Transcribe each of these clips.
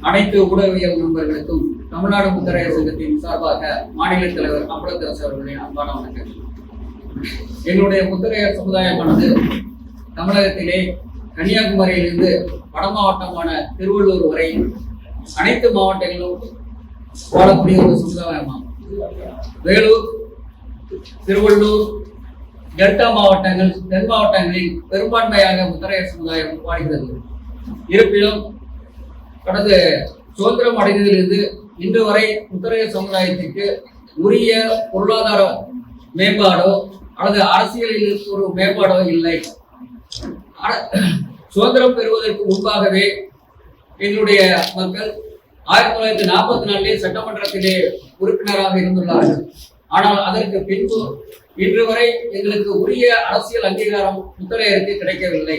அனைத்து ஊடகவியல் நண்பர்களுக்கும் தமிழ்நாடு முத்தரையர் சங்கத்தின் சார்பாக மாநில தலைவர் அம்பலத்தரசு அவர்களின் அன்பான வணக்கம் என்னுடைய முத்தரையர் சமுதாயமானது தமிழகத்திலே கன்னியாகுமரியிலிருந்து வட மாவட்டமான திருவள்ளூர் வரை அனைத்து மாவட்டங்களிலும் வாழக்கூடிய ஒரு சமுதாயமாகும். வேலூர் திருவள்ளூர் டெல்டா மாவட்டங்கள் தென் மாவட்டங்களில் பெரும்பான்மையாக முத்தரையர் சமுதாயம் வாழ்கிறது. இருப்பினும் கடந்த சுதந்திரம் அடைந்ததிலிருந்து இன்று வரை முத்தரையர் சமுதாயத்திற்கு உரிய பொருளாதார மேம்பாடோ அல்லது அரசியலில் ஒரு மேம்பாடோ இல்லை. சுதந்திரம் பெறுவதற்கு முன்பாகவே எங்களுடைய மக்கள் ஆயிரத்தி தொள்ளாயிரத்தி நாற்பத்தி நாலிலே சட்டமன்றத்திலே உறுப்பினராக இருந்துள்ளார்கள். ஆனால் அதற்கு பின்பு இன்று வரை எங்களுக்கு உரிய அரசியல் அங்கீகாரம் முத்தரையருக்கு கிடைக்கவில்லை.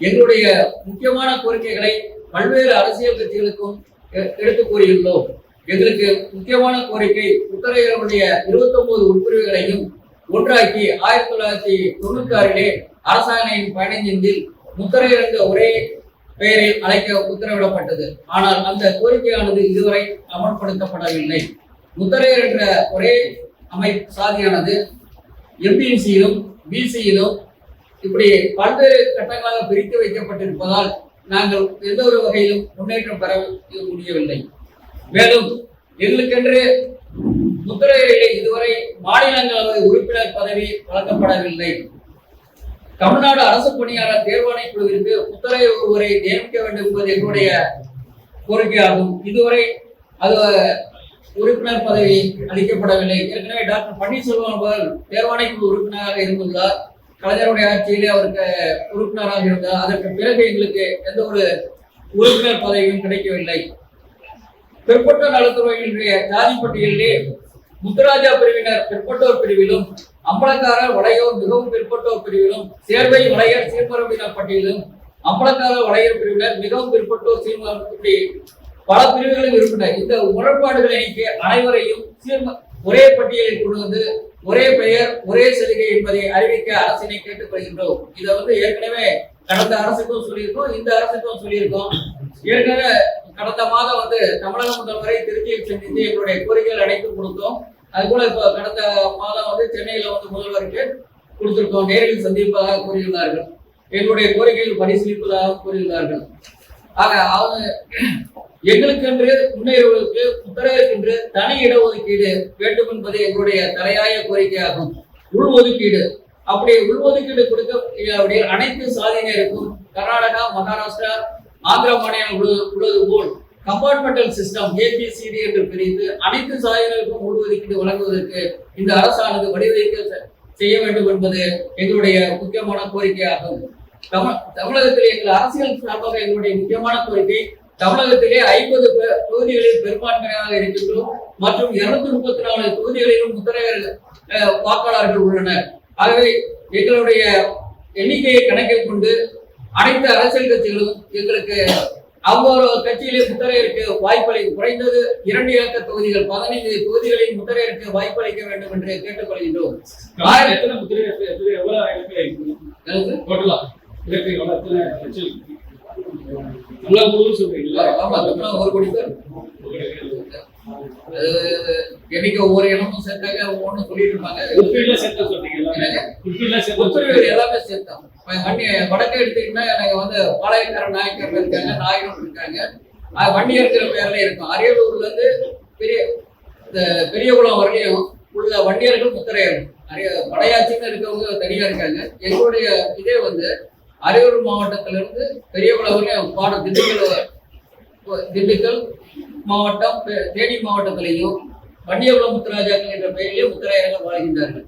எங்களுடைய முக்கியமான கோரிக்கைகளை பல்வேறு அரசியல் கட்சிகளுக்கும் எ- கூறியுள்ளோம். எங்களுக்கு முக்கியமான கோரிக்கை முத்தரையருடைய இருபத்தி ஒன்பது உட்பிரிவுகளையும் ஒன்றாக்கி ஆயிரத்தி தொள்ளாயிரத்தி தொண்ணூத்தி ஆறிலே அரசாணையின் பதினைஞ்சில் முத்தரையர் என்ற ஒரே பெயரில் அழைக்க உத்தரவிடப்பட்டது. ஆனால் அந்த கோரிக்கையானது இதுவரை அமல்படுத்தப்படவில்லை. முத்தரையர் என்ற ஒரே அமை சாதியானது எம்பிஎன்சியிலும் பிசியிலும் இப்படி பல்வேறு கட்டங்களாக பிரித்து வைக்கப்பட்டிருப்பதால் நாங்கள் எந்த ஒரு வகையிலும் முன்னேற்றம் பெற முடியவில்லை. மேலும் எங்களுக்கென்று முத்திரையிலே இதுவரை மாநிலங்களவை உறுப்பினர் பதவி வழங்கப்படவில்லை. தமிழ்நாடு அரசு பணியாளர் தேர்வாணை குழுவிற்கு முத்திரை ஒருவரை நியமிக்க வேண்டும் என்பது எங்களுடைய கோரிக்கையாகும். இதுவரை அது உறுப்பினர் பதவி அளிக்கப்படவில்லை. ஏற்கனவே டாக்டர் பன்னீர்செல்வம் அவர்கள் தேர்வாணை குழு உறுப்பினராக இருந்துள்ளார். கலைஞருடைய ஆட்சியிலே அவருக்கு உறுப்பினராக இருந்தார் அதற்கு பிறகு எங்களுக்கு எந்த ஒரு உறுப்பினர் பதவியும் கிடைக்கவில்லை. பிற்பட்ட நலத்துறையினுடைய ஜாதி பட்டியலிலே முத்துராஜா பிரிவினர் பிற்பட்டோர் பிரிவிலும் அம்பலக்காரர் வளையோர் மிகவும் பிற்பட்டோர் பிரிவிலும் சேர்வை வளையர் சீர்மரபினர் பட்டியலும் அம்பலக்காரர் வளையர் பிரிவினர் மிகவும் பிற்பட்டோர் சீர்மரம் பல பிரிவுகளும் இருக்கின்றன. இந்த முரண்பாடுகளை நீக்கி அனைவரையும் சீர்ம ஒரே பட்டியலில் கொண்டு வந்து ஒரே பெயர் ஒரே சலுகை என்பதை அறிவிக்க அரசினை கேட்டுக்கொள்கின்றோம் இதை வந்து ஏற்கனவே கடந்த அரசுக்கும் சொல்லியிருக்கோம் இந்த அரசுக்கும் சொல்லியிருக்கோம். ஏற்கனவே கடந்த மாதம் வந்து தமிழக முதல்வரை திருச்சியில் சந்தித்து எங்களுடைய கோரிக்கைகள் அனைத்தும் கொடுத்தோம். அது போல இப்போ கடந்த மாதம் வந்து சென்னையில வந்து முதல்வருக்கு கொடுத்திருக்கோம். நேரில் சந்திப்பதாக கூறியுள்ளார்கள் எங்களுடைய கோரிக்கைகள் பரிசீலிப்பதாக கூறியுள்ளார்கள் ஆக அவங்க எங்களுக்கென்று முன்னேறுவதற்கு முத்தரையருக்கென்று தனி இடஒதுக்கீடு வேண்டும் என்பது எங்களுடைய தலையாய கோரிக்கையாகும். உள்ஒதுக்கீடு. அப்படி உள்ஒதுக்கீடு கொடுக்க அப்படி அனைத்து சாதியினருக்கும் கர்நாடகா மகாராஷ்டிரா ஆந்திர மாநிலம் உள்ளது- போல் கம்பார்ட்மெண்டல் சிஸ்டம் ஏபிசிடி என்று பிரித்து அனைத்து சாதியினருக்கும் உள்ஒதுக்கீடு வழங்குவதற்கு இந்த அரசானது வடிவமைக்க செ- செய்ய வேண்டும் என்பது எங்களுடைய முக்கியமான கோரிக்கையாகும். தமிழ் தமிழகத்தில் எங்கள் அரசியல் சார்பாக எங்களுடைய முக்கியமான கோரிக்கை தமிழகத்திலே ஐம்பது தொகுதிகளில் பெரும்பான்மையாக இருக்கின்றோம். மற்றும் இருநூத்தி முப்பத்தி நாலு தொகுதிகளிலும் முத்திரையர் அஹ், வாக்காளர்கள் உள்ளனர். ஆகவே எங்களுடைய எண்ணிக்கையை கணக்கில் கொண்டு அனைத்து அரசியல் கட்சிகளும் எங்களுக்கு அவங்க கட்சியிலே முத்திரையருக்கு வாய்ப்பளி குறைந்தது இரண்டு இலக்க தொகுதிகள் பதினைந்து தொகுதிகளில் முத்திரையருக்கு வாய்ப்பளிக்க வேண்டும் என்று கேட்டுக்கொள்கின்றோம். எவ்வளவு தமிழகம் முழுவதும் சொல்றீங்களா ஆமா ஒரு கோடி பேர். என்னைக்கு ஒவ்வொரு இடமும் சேர்த்தாங்க ஒவ்வொன்றும் சொல்லிட்டு இருப்பாங்க. உட்பீடுல சேர்த்து சொல்றீங்களா? எல்லாமே இப்ப வன்னி வடக்கு எடுத்தீங்கன்னா எனக்கு வந்து பாளையக்கார நாயக்கர் இருக்காங்க நாயகம் இருக்காங்க. வன்னியர்கிற பேர்ல இருக்கும். அரியலூர்ல இருந்து பெரிய இந்த பெரியகுளம் வரையும் உள்ள வன்னியர்கள் முத்திரையர்கள் அரிய படையாச்சின்னு இருக்கவங்க தனியா இருக்காங்க. எங்களுடைய இதே வந்து அரியலூர் மாவட்டத்திலிருந்து இருந்து பெரியகுளம் பாட திண்டுக்கல் திண்டுக்கல் மாவட்டம் தே- தேனி மாவட்டத்திலையும் வன்னியகுளம் முத்துராஜாக்கள் என்ற பெயரிலே முத்துராயர்கள் வாழ்கின்றார்கள்.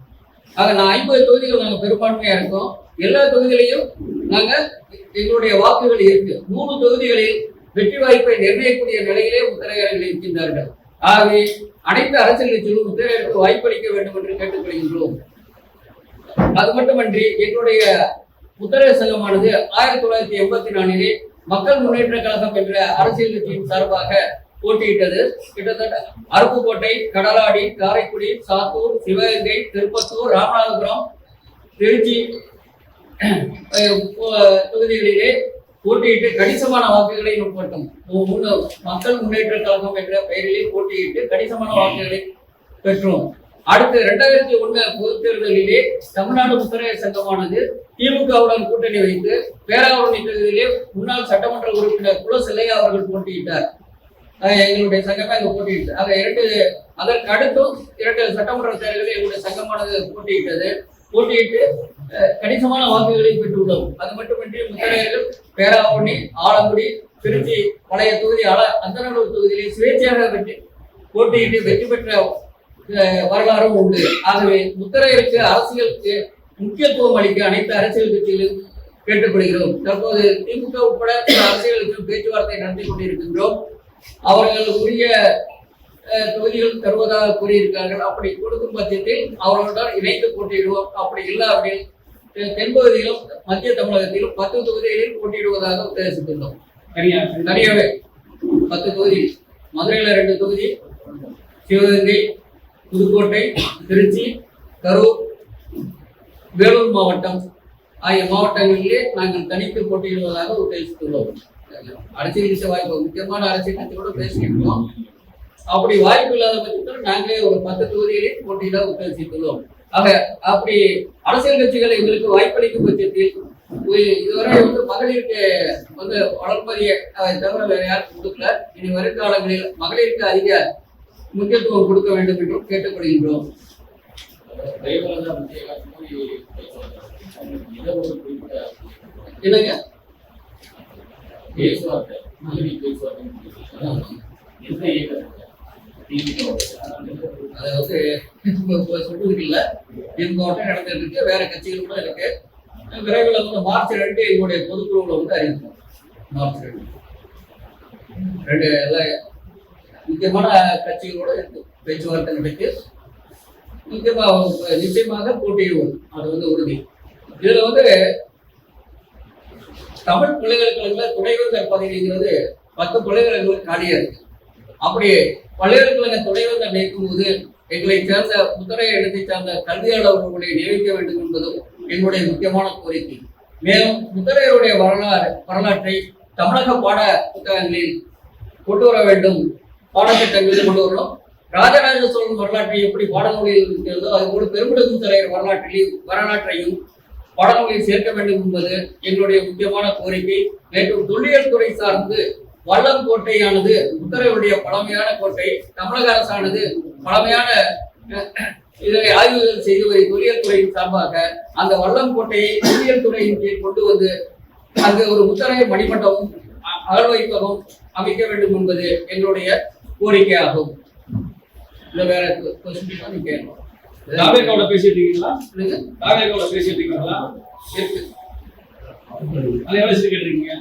ஆக நான் ஐம்பது தொகுதிகள் நாங்கள் பெரும்பான்மையாக இருக்கோம். எல்லா தொகுதிகளையும் நாங்கள் எங்களுடைய வாக்குகள் இருக்கு. மூணு தொகுதிகளில் வெற்றி வாய்ப்பை நிர்ணயிக்கக்கூடிய நிலையிலே முத்திரையர்கள் இருக்கின்றார்கள். ஆகவே அனைத்து அரசியல் கட்சிகளும் முத்திரையருக்கு வாய்ப்பளிக்க வேண்டும் என்று கேட்டுக்கொள்கின்றோம். அது மட்டுமன்றி எங்களுடைய முத்திரையர் சங்கமானது ஆயிரத்தி தொள்ளாயிரத்தி எண்பத்தி நாலிலே மக்கள் முன்னேற்ற கழகம் என்ற அரசியல் கட்சியின் சார்பாக போட்டியிட்டது. கிட்டத்தட்ட அருப்புக்கோட்டை கடலாடி காரைக்குடி சாத்தூர் சிவகங்கை திருப்பத்தூர் ராமநாதபுரம் திருச்சி தொகுதிகளிலே போட்டியிட்டு கணிசமான வாக்குகளை பெற்றோம் மக்கள் முன்னேற்ற கழகம் என்ற பெயரிலே போட்டியிட்டு கணிசமான வாக்குகளை பெற்றோம். அடுத்து இரண்டாயிரத்தி ஒண்ணு பொதுத் தேர்தலிலே தமிழ்நாடு முத்தரையர் சங்கமானது திமுகவுடன் கூட்டணி வைத்து பேராவூரணி தொகுதியிலே முன்னாள் சட்டமன்ற உறுப்பினர் குலசிலையா அவர்கள் போட்டியிட்டார். எங்களுடைய சங்கமே அங்கே போட்டியிட்டு ஆக இரண்டு அதற்கு அடுத்தும் இரண்டு சட்டமன்ற தேர்தலில் எங்களுடைய சங்கமானது போட்டியிட்டது. போட்டியிட்டு அஹ், கணிசமான வாக்குகளை பெற்றுள்ளோம். அது மட்டுமின்றி முத்தரையர்கள் பேராவூரணி ஆலங்குடி திருச்சி பழைய தொகுதி அல அந்தநல்லூர் தொகுதியிலே சுயேட்சையாக வெற்றி போட்டியிட்டு வெற்றி பெற்ற வரலாறும் உண்டு. ஆகவே முத்தரையருக்கு அரசியலுக்கு முக்கியத்துவம் அளிக்க அனைத்து அரசியல் கட்சிகளும் கேட்டுக்கொள்கிறோம். தற்போது திமுக உட்பட சில அரசியலுக்கு பேச்சுவார்த்தை நடத்தி கொண்டிருக்கின்றோம். அவர்கள் உரிய தொகுதிகள் தருவதாக கூறியிருக்கார்கள் அப்படி கொடுக்கும் பட்சத்தில் அவர்களுடன் இணைந்து போட்டியிடுவோம். அப்படி இல்லாவிடில் தென்பகுதியிலும் மத்திய தமிழகத்திலும் பத்து தொகுதிகளில் போட்டியிடுவதாக உத்தேசித்துள்ளோம் தனியா தனியாவே பத்து தொகுதி மதுரையில ரெண்டு தொகுதி சிவகங்கை புதுக்கோட்டை திருச்சி கரூர் வேலூர் மாவட்டம். ஆகிய மாவட்டங்களிலே நாங்கள் தனித்து போட்டியிடுவதாக உத்தேசித்துள்ளோம் அரசியல் கட்சி வாய்ப்பு முக்கியமான அரசியல் கட்சியோட பேசிக்கிட்டோம் அப்படி வாய்ப்பு இல்லாத பட்சத்தில் நாங்களே ஒரு பத்து தொகுதிகளில் போட்டியிட உத்தேசித்துள்ளோம் ஆக அப்படி அரசியல் கட்சிகள் எங்களுக்கு வாய்ப்பளிக்கும் பட்சத்தில் இதுவரை வந்து மகளிருக்கு வந்து வளர்ப்பதிய தவிர வேற யாரும் கொடுக்கல. இனி வருங்காலங்களில் மகளிருக்கு அதிக முக்கியத்துவம் கொடுக்க வேண்டும் என்றும் கேட்டுக்கொள்கின்றோம். ஜெயலலிதா என்னங்க பேசுவாங்க வந்து சொல்றதுக்கு மட்டும் நடந்துட்டு இருக்கு வேற கட்சிகள் கூட இருக்கு. விரைவில் வந்து மார்ச் ரெண்டு எங்களுடைய பொதுக்குழுவில் வந்து அறிவிப்போம். மார்ச் ரெண்டு. ரெண்டு எல்லாம் முக்கியமான கட்சிகளோட இருக்கு. பேச்சுவார்த்தை நடக்கு. முக்கியமாக நிச்சயமாக போட்டியிடுவோம் அது வந்து உறுதி. இதில் வந்து தமிழ் பல்கலைக்கழகத்துல துணைவேந்தர் பதவிங்கிறது பத்து பல்கலைக்கழகங்களுக்கு காலியாக இருக்கு. அப்படி பல்கலைக்கழக துணைவேந்தர் நினைக்கும் போது எங்களை சேர்ந்த முத்திரை இடத்தை சார்ந்த கல்வியாளர்களை நியமிக்க வேண்டும் என்பதும் எங்களுடைய முக்கியமான கோரிக்கை. மேலும் முத்திரையருடைய வரலாறு வரலாற்றை தமிழக பாட புத்தகங்களில் கொண்டு வர வேண்டும். பாடத்திட்டங்களில் கொண்டு வரணும். ராஜராஜ சோழன் வரலாற்றை எப்படி பாடநூலில் இருக்கிறதோ அதுபோல் பெருமிடகு தலைவர் வரலாற்றிலையும் வரலாற்றையும் பாடநூலில் சேர்க்க வேண்டும் என்பது எங்களுடைய முக்கியமான கோரிக்கை. மேலும் தொல்லியல் துறை சார்ந்து வல்லம் கோட்டையானது உத்தரவுடைய பழமையான கோட்டை தமிழக அரசானது பழமையான இதனை ஆய்வுகள் செய்து வரும் தொல்லியல் துறையின் சார்பாக அந்த வல்லம் கோட்டையை தொல்லியல் துறையின் கீழ் கொண்டு வந்து அங்கு ஒரு முத்தரைய மணிமண்டபம் அகழ்வைப்பதும் அமைக்க வேண்டும் என்பது எங்களுடைய கோரிக்கையாகும் இல்ல வேற கொஸ்டின் நீங்க கேட்கணும். தாவேக்காவோட பேசிட்டு இருக்கீங்களா? தாவேக்காவோட பேசிட்டு இருக்கீங்களா இருக்கு. அது எவ்வளவு கேட்டிருக்கீங்க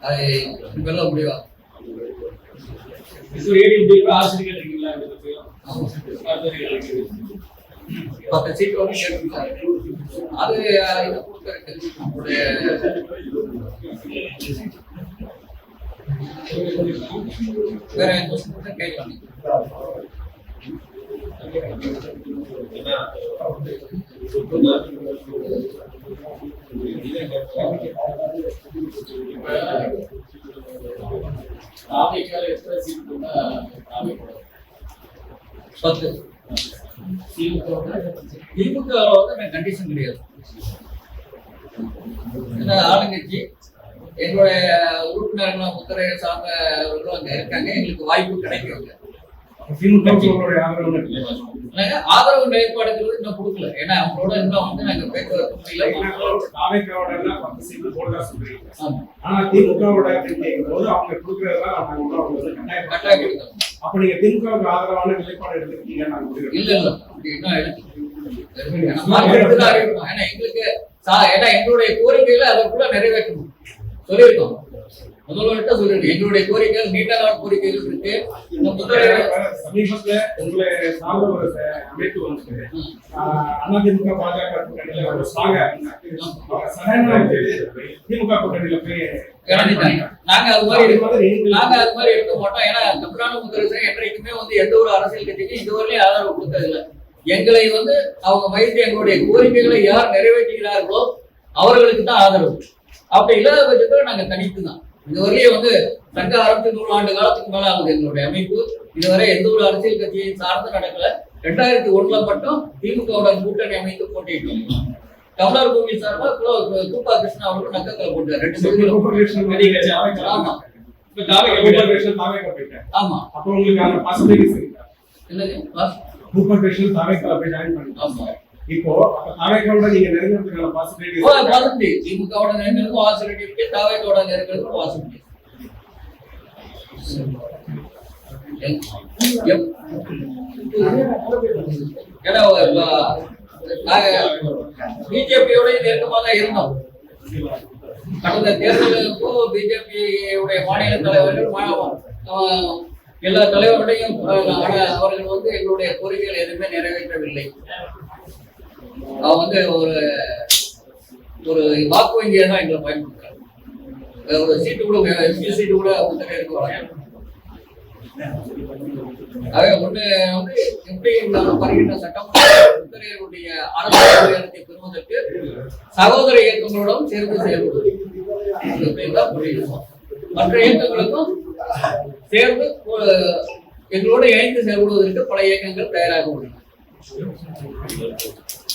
அது சீட் கேட்டிருக்கீங்க பத்து சீட் வந்து. அது. நம்மளுடைய வேற கொஸ்டின் கேட்கலாம் பத்து. திமுக கண்டிஷன் கிடையாது. ஏன்னா ஆளுங்கட்சி எங்களுடைய உறுப்பினர்களும் முத்திரையை சார்ந்தவர்களும் அங்க இருக்காங்க. எங்களுக்கு வாய்ப்பு கிடைக்கும் ஆதரவு நிலைப்பாடுகள் இன்னும் கொடுக்கல. ஏன்னா அவங்களோட இன்னும் வந்து நாங்க பேச்சுவார்த்தை. அப்ப நீங்க திமுகவுக்கு ஆதரவான நிலைப்பாடு எடுத்துருக்கீங்க இல்ல இல்ல. இன்னும் எடுத்து ஏன்னா மார்க் எடுத்து தான் அறிவிப்போம். ஏன்னா எங்களுக்கு ஏன்னா எங்களுடைய கோரிக்கைகளை அதற்குள்ள நிறைவேற்றணும். சொல்லியிருக்கோம். முதல்வர்கிட்ட சொல்லிருக்கோம் எங்களுடைய கோரிக்கைகள் நீண்ட நாள் கோரிக்கைகள் இருக்கு. இந்த முத்திரை சமீபத்துல உங்களை சார்ந்த ஒரு ச- அமைப்பு வந்து அதிமுக பாஜக கூட்டணியில ஒரு ஸ்ட்ராங்கா அவங்க சடனா திமுக கூட்டணியில போய் இறங்கிட்டாங்க. நாங்க அது மாதிரி நாங்க அது மாதிரி இருக்க மாட்டோம். ஏன்னா தமிழ்நாடு முதலமைச்சர் என்றைக்குமே வந்து எந்த ஒரு அரசியல் கட்சிக்கும் இதுவரையிலும் ஆதரவு கொடுத்ததில்லை. எங்களை வந்து அவங்க வைத்து எங்களுடைய கோரிக்கைகளை யார் நிறைவேற்றுகிறார்களோ அவர்களுக்கு தான் ஆதரவு. அப்படி இல்லாத பட்சத்துல நாங்க தனித்து தான் இதுவரையும் வந்து சங்க ஆரம்பித்து நூறு ஆண்டு காலத்துக்கு மேல ஆகுது எங்களுடைய அமைப்பு. இதுவரை எந்த ஒரு அரசியல் கட்சியும் சார்ந்து நடக்கல. ரெண்டாயிரத்தி ஒண்ணுல மட்டும் திமுகவுடன் கூட்டணி அமைத்து போட்டிட்டோம் தமிழர் பூமி சார்பா கூப்பா கிருஷ்ணா அவர்களும் நக்கத்தில் போட்டார். ரெண்டு. ஆமா. ஆமா. அப்போ உங்களுக்கு இப்போ அப்ப தாவேக்காவோட நீங்க நெருங்கிறதுக்கான பாசிபிலிட்டி திமுகவோட நெருங்கிறதுக்கும் பாசிபிலிட்டி இருக்கு தாவேக்கோட நெருங்கிறதுக்கும் பாசிபிலிட்டி ஏன்னா நாங்க பிஜேபியோட நெருக்கமாக தான் இருந்தோம். கடந்த தேர்தலுக்கு பிஜேபி உடைய மாநில தலைவர்கள் எல்லா தலைவர்களையும் அவர்கள் வந்து எங்களுடைய கோரிக்கைகள் எதுவுமே நிறைவேற்றவில்லை. அவன் வந்து ஒரு ஒரு வாக்கு வங்கியை தான் எங்களை பயன்படுத்துறாங்க. ஒரு சீட்டு கூட எம்பி சீட்டு கூட முத்தனை இருக்க வராங்க. அவை ஒண்ணு வந்து எப்படி இருந்தாலும் வருகின்ற சட்டம் உத்தரையருடைய அரசியலை பெறுவதற்கு சகோதர இயக்கங்களோடும் சேர்ந்து செயல்படுவது. இப்படிதான் புரியும் மற்ற இயக்கங்களுக்கும் சேர்ந்து எங்களோடு இணைந்து செயல்படுவதற்கு பல இயக்கங்கள் தயாராக உள்ளன.